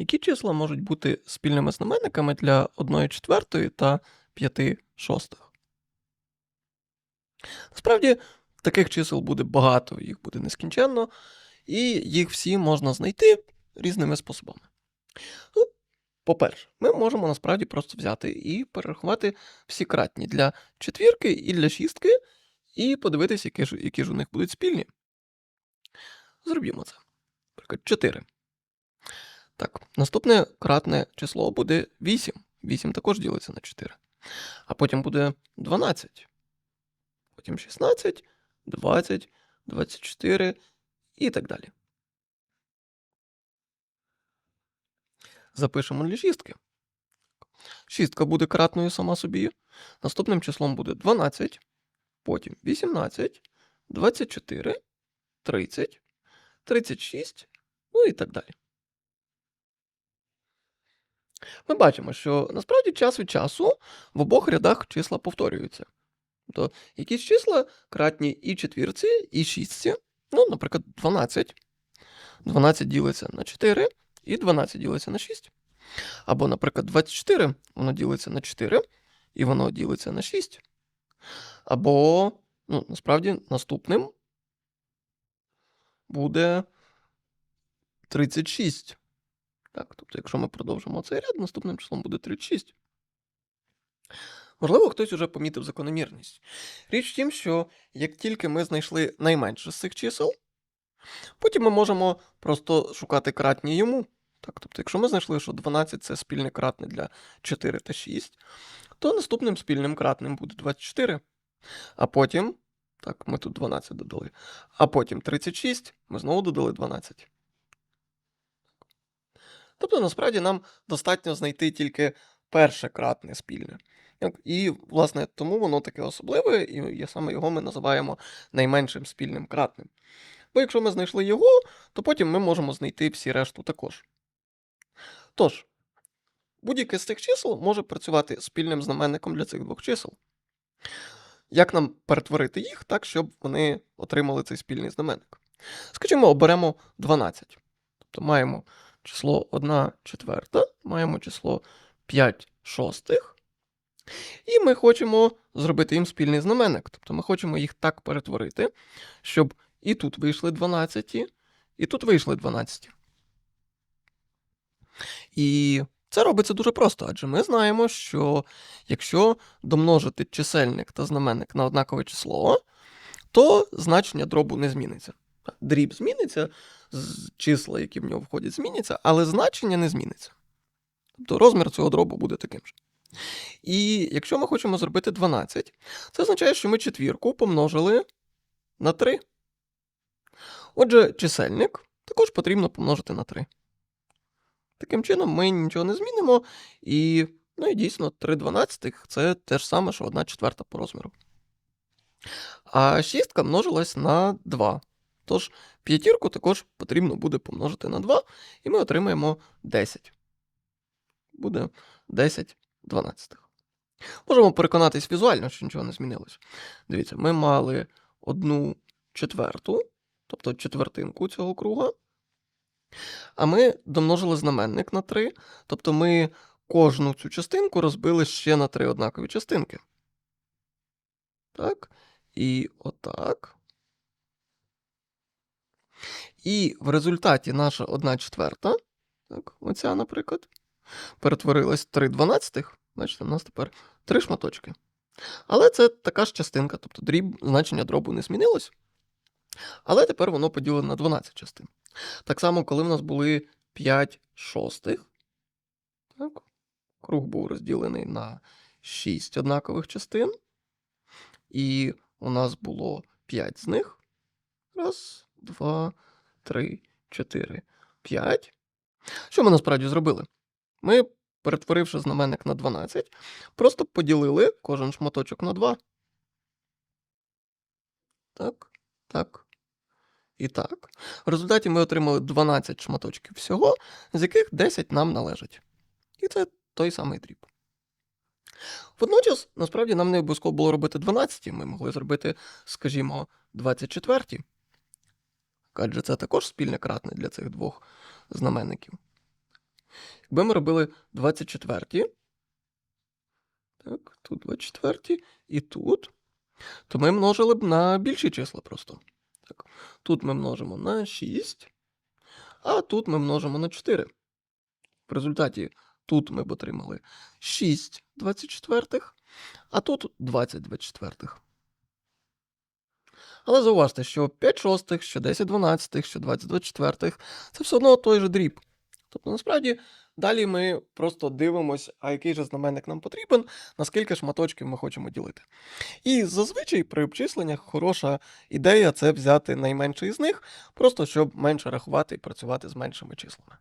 Які числа можуть бути спільними знаменниками для 1 четвертої та 5 шостих? Насправді, таких чисел буде багато, їх буде нескінченно, і їх всі можна знайти різними способами. Ну, по-перше, ми можемо насправді просто взяти і перерахувати всі кратні для четвірки і для шістки, і подивитися, які ж, які ж у них будуть спільні. Зробімо це. Наприклад, 4. Так, наступне кратне число буде 8. 8 також ділиться на 4. А потім буде 12. Потім 16, 20, 24 і так далі. Запишемо шістки. Шістка буде кратною сама собі. Наступним числом буде 12, потім 18, 24, 30, 36, ну і так далі. Ми бачимо, що насправді час від часу в обох рядах числа повторюються. Тобто якісь числа кратні і четвірці, і шістці. Ну, наприклад, 12. 12 ділиться на 4, і 12 ділиться на 6. Або, наприклад, 24 воно ділиться на 4, і воно ділиться на 6. Або, ну, насправді, наступним буде 36. Так, тобто, якщо ми продовжимо цей ряд, наступним числом буде 36. Можливо, хтось уже помітив закономірність. Річ в тім, що як тільки ми знайшли найменше з цих чисел, потім ми можемо просто шукати кратні йому. Так, тобто, якщо ми знайшли, що 12 це спільне кратне для 4 та 6, то наступним спільним кратним буде 24. А потім, так, ми тут 12 додали. А потім 36, ми знову додали 12. Тобто, насправді, нам достатньо знайти тільки перше кратне спільне. І, власне, тому воно таке особливе, і саме його ми називаємо найменшим спільним кратним. Бо якщо ми знайшли його, то потім ми можемо знайти всі решту також. Тож, будь-яке з цих чисел може працювати спільним знаменником для цих двох чисел. Як нам перетворити їх так, щоб вони отримали цей спільний знаменник? Скажімо, оберемо 12. Тобто маємо число 1 четверта, маємо число 5 шостих. І ми хочемо зробити їм спільний знаменник. Тобто ми хочемо їх так перетворити, щоб і тут вийшли 12, і тут вийшли 12. І це робиться дуже просто, адже ми знаємо, що якщо домножити чисельник та знаменник на однакове число, то значення дробу не зміниться. Дріб зміниться, числа, які в нього входять, зміняться, але значення не зміниться. Тобто розмір цього дробу буде таким же. І якщо ми хочемо зробити 12, це означає, що ми четвірку помножили на 3. Отже, чисельник також потрібно помножити на 3. Таким чином, ми нічого не змінимо. І, ну і дійсно, 3 дванадцятих це те ж саме, що 1 четверта по розміру. А шістка множилась на 2. Тож, п'ятірку також потрібно буде помножити на 2, і ми отримаємо 10. Буде 10 дванадцятих. Можемо переконатись візуально, що нічого не змінилось. Дивіться, ми мали одну четверту, тобто четвертинку цього круга. А ми домножили знаменник на 3, тобто ми кожну цю частинку розбили ще на три однакові частинки. Так. І отак. І в результаті наша 1 четверта, так, оця, наприклад, перетворилась в 3 дванадцятих. Бачите, у нас тепер три шматочки. Але це така ж частинка, тобто дріб, значення дробу не змінилось. Але тепер воно поділено на 12 частин. Так само, коли в нас були 5 шостих, так, круг був розділений на 6 однакових частин. І у нас було 5 з них. Раз, два, три, чотири, п'ять. Що ми насправді зробили? Ми, перетворивши знаменник на 12, просто поділили кожен шматочок на 2. Так, так, і так. В результаті ми отримали 12 шматочків всього, з яких 10 нам належать. І це той самий дріб. Водночас, насправді, нам не обов'язково було робити 12, ми могли зробити, скажімо, 24. Адже це також спільне кратне для цих двох знаменників. Якби ми робили 24, так, тут 24 і тут, то ми множили б на більші числа просто. Так. Тут ми множимо на 6, а тут ми множимо на 4. В результаті тут ми б отримали 6 24, а тут 20 24. Але зауважте, що 5 шостих, що 10 12, що 20 24 це все одно той же дріб. Тобто, насправді, далі ми просто дивимося, а який же знаменник нам потрібен, на скільки шматочків ми хочемо ділити. І зазвичай при обчисленнях хороша ідея це взяти найменший з них, просто щоб менше рахувати і працювати з меншими числами.